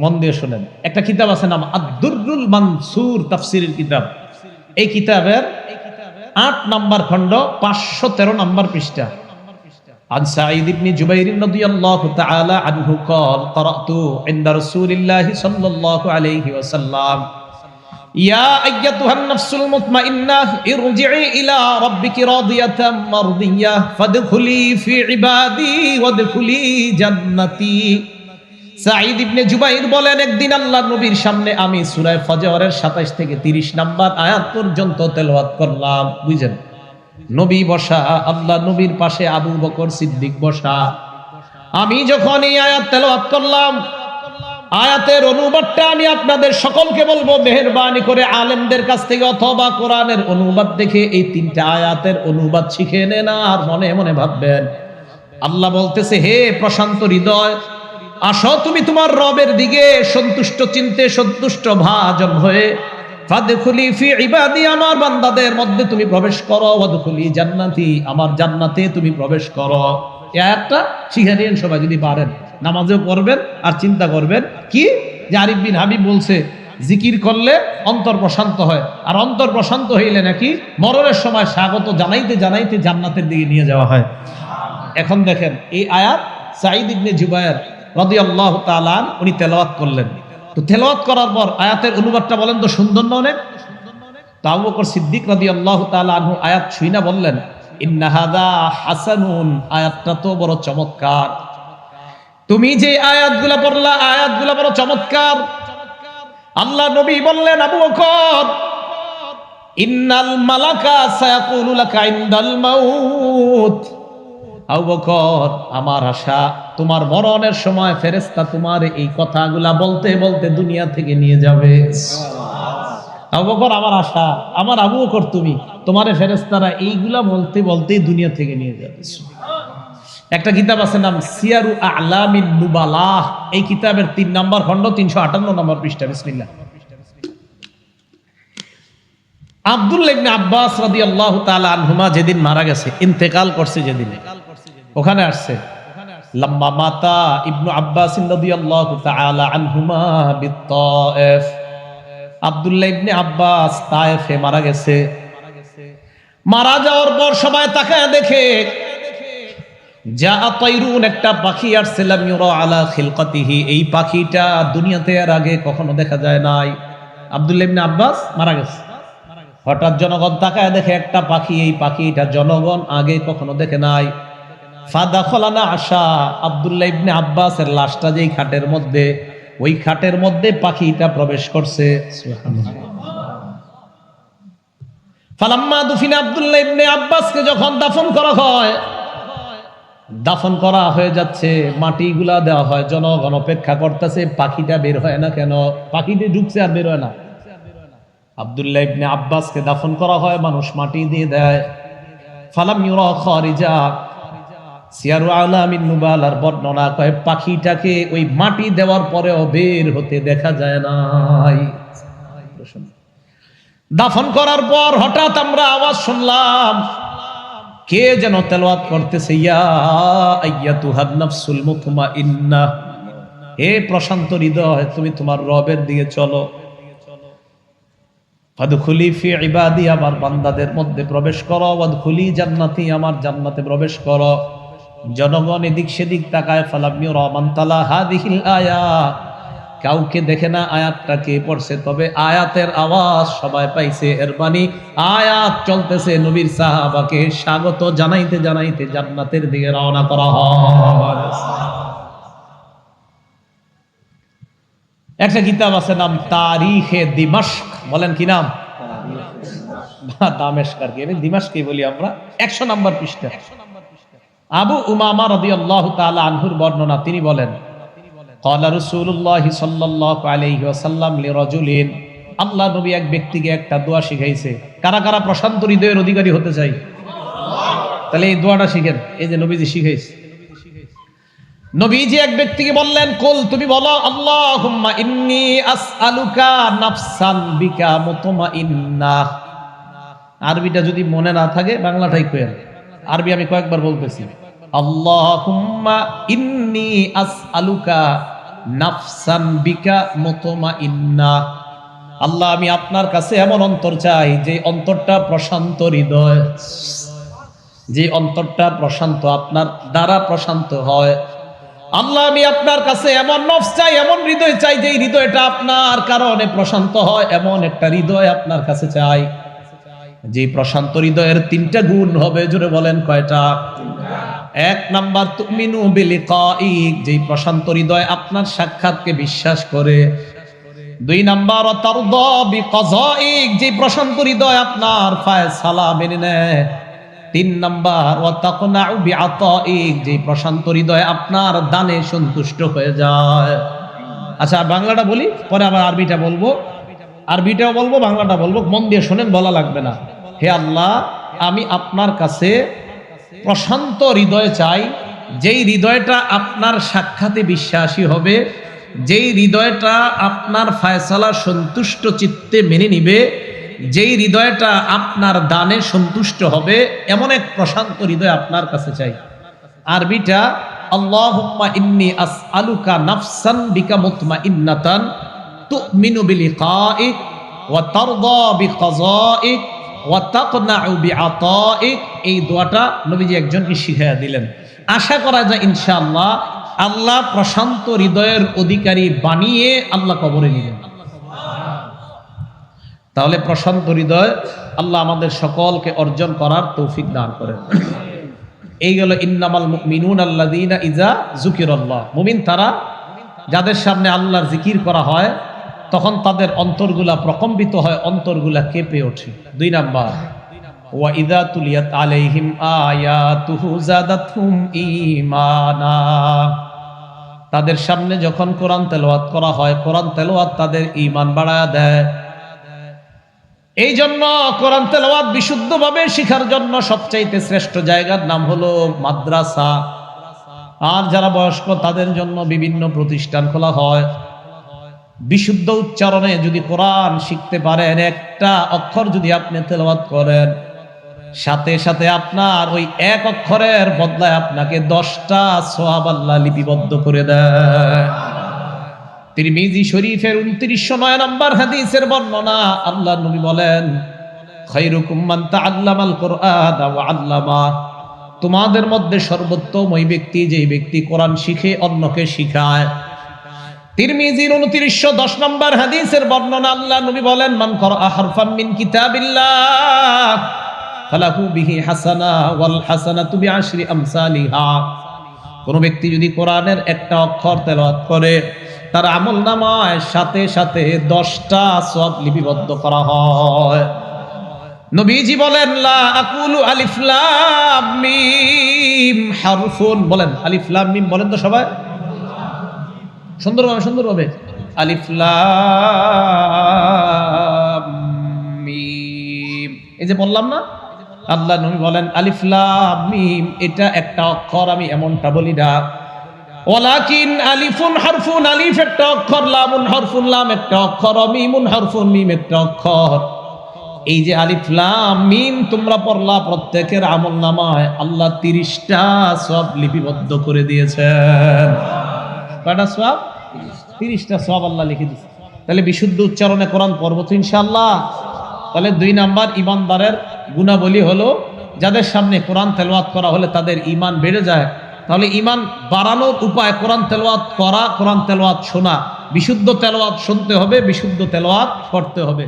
মন দিয়ে শোনেন একটা কিতাব আছে নাম আব্দুরুল মানসুর তাফসিরের কিতাব এই কিতাবের আট নাম্বার খণ্ড পাঁচশো তেরো নাম্বার পৃষ্ঠা عن سعيد بن جبير رضي الله تعالى عنه قال قرأت عند رسول الله صلى الله عليه وسلم يا أيتها النفس المطمئنة ارجعي إلى ربك راضية مرضية فادخلي في عبادي وادخلي جنتي সাঈদ ইবনে জুবাইর বলেন, একদিন আল্লাহ নবীর সামনে আমি সূরা ফজরের 27 থেকে 30 নাম্বার আয়াত পর্যন্ত তেলাওয়াত করলাম। বুঝেন? নবী বসা, আল্লাহ নবীর পাশে আবু বকর সিদ্দিক বসা। আমি যখন এই আয়াত তেলাওয়াত করলাম, আয়াতের অনুবাদটা আমি আপনাদের সকলকে বলব, মেহেরবানি করে আলেমদের কাছ থেকে অথবা কোরআনের অনুবাদ দেখে এই তিনটা আয়াতের অনুবাদ শিখে নেন আর মনে মনে ভাববেন। আল্লাহ বলতেছে, হে প্রশান্ত হৃদয় আসো তুমি তোমার রবের দিকে সন্তুষ্ট চিনতে সন্তুষ্ট ভাজন হয়ে। আমার বান্দাদের মধ্যে তুমি প্রবেশ করো। আমার জান্নাতে তুমি প্রবেশ করো। নিন সবাই পারেন পড়বেন আর চিন্তা করবেন কি? যে হাবিব বলছে, জিকির করলে অন্তর প্রশান্ত হয়। আর অন্তর প্রশান্ত হইলে নাকি মরণের সময় স্বাগত জানাইতে জানাইতে জান্নাতের দিকে নিয়ে যাওয়া হয়। এখন দেখেন, এই আয়াত সাঈদ ইবনে জুবায়ের রাদিয়াল্লাহু তাআলা উনি তেলাওয়াত করলেন। তো তেলাওয়াত করার পর আয়াতের অনুবাদটা বলেন তো, সুন্দর না অনেক? তো বকর সিদ্দিক রাদিয়াল্লাহু তাআলা আনহু আয়াত শুইনা বললেন, ইন্না হাদা হাসানুন আয়াতটা তো বড় চমৎকার। তুমি যে আয়াতগুলা পড়লা, আয়াতগুলা বড় চমৎকার। আল্লাহ নবী বললেন, আবু বকর, ইন্নাল মালাকা সায়াকুলু লাকা ইনদাল মাউত বকর আমার আশা তোমার মরণের সময় ফেরেশতা তোমার এই কথাগুলা বলতে বলতে দুনিয়া থেকে নিয়ে যাবে। আবু বকর আমার আশা আমার আবু বকর তুমি তোমারে ফেরেশতারা এইগুলা বলতে বলতেই দুনিয়া থেকে নিয়ে যাবে। একটা কিতাব আছে নাম সিয়ারু আলামিন নুবালাহ এই কিতাবের তিন নম্বর খণ্ড তিনশো আটান্ন নম্বর পৃষ্ঠা বিসমিল্লাহ। আব্দুল্লাহ ইবনে আব্বাস রাদিয়াল্লাহু তাআলা আনহুমা যেদিন মারা গেছে ইন্তেকাল করছে যেদিন। ওখানে আসছে। লাম্মা মাতা ইবনু আব্বাস আনহুমা ইবনে আব্বাস তায়েফে মারা গেছে। মারা যাওয়ার পর সবাই তাকায় দেখে, যা তাইরুন, একটা পাখি আসছিলাম আলা খিলকাতিহি। এই পাখিটা দুনিয়াতে আর আগে কখনো দেখা যায় নাই। আব্দুল্লাহ ইবনে আব্বাস মারা গেছে। হঠাৎ জনগণ তাকায় দেখে একটা পাখি, এই পাখিটা জনগণ আগে কখনো দেখে নাই। ফাদা খোলানা আব্দুল্লাহ ইবনে আব্বাসের লাশটা যেই খাটের মধ্যে, ওই খাটের মধ্যে পাখিটা প্রবেশ করছে। ফালাম্মা দুফিনা আব্দুল্লাহ ইবনে আব্বাসকে যখন দাফন করা হয়, দাফন করা হয়ে যাচ্ছে, মাটিগুলা দেওয়া হয়, জনগণ অপেক্ষা করতেছে, পাখিটা বের হয় না কেন? পাখিটি ঢুকছে আর বের হয় না। আব্দুল্লাহ ইবনে আব্বাসকে দাফন করা হয়, মানুষ মাটি দিয়ে দেয়। ফালাম ইউরা খারিজা সিয়ারু আলামিন নুবালার বর্ণনা কয়, পাখিটাকে ওই মাটি দেওয়ার পরেও বের হতে দেখা যায় নাই। দাফন করার পর হঠাৎ আমরা আওয়াজ শুনলাম, কে যেন তেলাওয়াত করতেছে, ইয়া আইয়াতুহান নাফসুল মুতমাইন্নাহ হে প্রশান্ত হৃদয়, তুমি তোমার রবের দিকে চলো। ফাদখুলি ফি ইবাদি, আমার বান্দাদের মধ্যে প্রবেশ করো। ওয়াদখুলি জান্নাতি, আমার জান্নাতে প্রবেশ করো। জনগণ এদিক সেদিক তাকায় ফালামিউ রহমান তালা হাদিহিল আয়াত কাউকে দেখে না আয়াতটা কে পড়ছে তবে আয়াতের আওয়াজ সবাই পাইছে এর মানে আয়াত চলতেছে নবীর সাহাবাকে স্বাগত জানাইতে জানাইতে জান্নাতের দিকে রওনা করা হয়। একটা কিতাব আছে নাম তারিখে দিমাস্ক বলেন কি নাম? দামেশকার কি? আমি দিমাস্কি বলি আমরা। একশো নাম্বার পৃষ্ঠা। আবু উমামা রদি আল্লাহ তালা আনহুর বর্ণনা, তিনি বলেন কলা রসুল্লাহ সাল্লাহ আলহি আসাল্লাম লিরজুলিন, আল্লাহ নবী এক ব্যক্তিকে একটা দোয়া শিখাইছে। কারা কারা প্রশান্ত হৃদয়ের অধিকারী হতে চাই? তাহলে এই দোয়াটা শিখেন, এই যে নবীজি শিখাইছে। নবীজি এক ব্যক্তিকে বললেন, কোল, তুমি বলো আল্লাহ ইন্নি আসআলুকা নাফসান বিকা মুতমাইন্নাহ আরবিটা যদি মনে না থাকে, বাংলাটাই কয়ে আরবি আমি কয়েকবার বলতেছি। আল্লাহুম্মা ইন্নী আসআলুকা নাফসান আল্লাহ, আমি আপনার কাছে এমন অন্তর চাই যে অন্তরটা প্রশান্ত হৃদয়। যে অন্তরটা প্রশান্ত, আপনার দ্বারা প্রশান্ত হয়। আল্লাহ, আমি আপনার কাছে এমন নফস চাই, এমন হৃদয় চাই যে হৃদয়টা আপনার কারণে প্রশান্ত হয়, এমন একটা হৃদয় আপনার কাছে চাই। যে প্রশান্ত হৃদয়ের তিনটা গুণ হবে, জোরে বলেন কয়টা? এক নাম্বার বিলিকাইক যেই প্রশান্ত হৃদয় আপনার সাক্ষাৎকে বিশ্বাস করে। দুই নাম্বার তারদ বিকাজাইক যে প্রশান্ত হৃদয় আপনার ফায়সালা মেনে নেয়। তিন নাম্বার ও তাকনাউ বিআতাইক যে প্রশান্ত হৃদয় আপনার দানে সন্তুষ্ট হয়ে যায়। আচ্ছা বাংলাটা বলি? পরে আবার আরবিটা বলব। আরবিটাও বলব, বাংলাটা বলব। মন দিয়ে শোনেন, বলা লাগবে না। হে আল্লাহ, আমি আপনার কাছে প্রশান্ত হৃদয় চাই, যেই হৃদয়টা আপনার সাক্ষাতে বিশ্বাসী হবে, যেই হৃদয়টা আপনার ফায়সালা সন্তুষ্ট চিত্তে মেনে নিবে, যেই হৃদয়টা আপনার দানে সন্তুষ্ট হবে, এমন এক প্রশান্ত হৃদয় আপনার কাছে চাই। আরবিটা, আল্লাহুম্মা ইন্নি নাফসান বিকা এই দোয়াটা নবীজি একজনকে শিখাইয়া দিলেন। আশা করা যায় ইনশাআল্লাহ, আল্লাহ প্রশান্ত হৃদয়ের অধিকারী বানিয়ে আল্লাহ কবরে নিলেন তাহলে প্রশান্ত হৃদয় আল্লাহ আমাদের সকলকে অর্জন করার তৌফিক দান করেন। এই গেল ইন্নামাল মিনুন আল্লাদিনা ইজা জুকির আল্লাহ মুমিন তারা, যাদের সামনে আল্লাহর জিকির করা হয় তখন তাদের অন্তরগুলা প্রকম্পিত হয়, অন্তরগুলা কেঁপে ওঠে। দুই নাম্বার, ওয়া ইদা তুলিয়াত আলাইহিম আয়াতুহু ঈমানা। তাদের সামনে যখন কোরআন তেলাওয়াত করা হয়, কোরআন তেলাওয়াত তাদের ঈমান বাড়ায় দেয়। এই জন্য কোরআন তেলাওয়াত বিশুদ্ধভাবে শিখার জন্য সবচাইতে শ্রেষ্ঠ জায়গার নাম হলো মাদ্রাসা। আর যারা বয়স্ক তাদের জন্য বিভিন্ন প্রতিষ্ঠান খোলা হয়। বিশুদ্ধ উচ্চারণে যদি কোরআন শিখতে পারেন, একটা অক্ষর যদি আপনি তেলাওয়াত করেন, সাথে সাথে আপনার ওই এক অক্ষরের বদলায় আপনাকে দশটা সোহাব আল্লাহ লিপিবদ্ধ করে দেয়। তিরমিজি শরীফের উনত্রিশশো নয় নম্বর হাদিসের বর্ণনা, আল্লাহ নবী বলেন তাআল্লামাল কুরআন তোমাদের মধ্যে সর্বোত্তম ওই ব্যক্তি, যেই ব্যক্তি কোরআন শিখে অন্যকে শিখায়। তিরমিজির উনত্রিশশো দশ নম্বর হাদিসের বর্ণনা আল্লাহ নবী বলেন, মান কর হারফাম মিন কিতাবিল্লাহ, ফালাহু বিহি হাসানা ওয়াল হাসানাতু বিআশরি আমসালিহা। কোন ব্যক্তি যদি কোরআনের একটা অক্ষর তেলাওয়াত করে, তার আমল নামায় সাথে সাথে দশটা সব লিপিবদ্ধ করা হয়। নবীজি বলেন, লা আকুলু আলিফ মিম হারফুন। বলেন, আলিফ মিম বলেন তো সবাই? সুন্দরভাবে সুন্দরভাবে আলিফ লাম মিম। এই যে বললাম না? আল্লাহ নবী বলেন, আলিফ লাম মিম, এটা একটা অক্ষর, আমি এমনটা বলি না। ওয়ালাকিন আলিফুন হারফুন, আলিফ একটা অক্ষর, লামুন হারফুন, লাম একটা অক্ষর, মিমুন হারফুন, মিম একটা অক্ষর। এই যে আলিফ লাম মিম, তোমরা পড়লা প্রত্যেকের আমল নামায়, আল্লাহ তিরিশটা সব লিপিবদ্ধ করে দিয়েছেন। কয়টা সব? তিরিশটা সব আল্লাহ লিখে দিচ্ছে তাহলে বিশুদ্ধ উচ্চারণে কোরআন পর্বত ইনশাল্লাহ তাহলে দুই নাম্বার ইমানদারের গুণাবলী হলো, যাদের সামনে কোরআন তেলওয়াত করা হলে তাদের ইমান বেড়ে যায়, তাহলে ইমান বাড়ানোর উপায় কোরআন তেলওয়াত করা, কোরআন তেলওয়াত শোনা। বিশুদ্ধ তেলওয়াত শুনতে হবে, বিশুদ্ধ তেলোয়াত করতে হবে।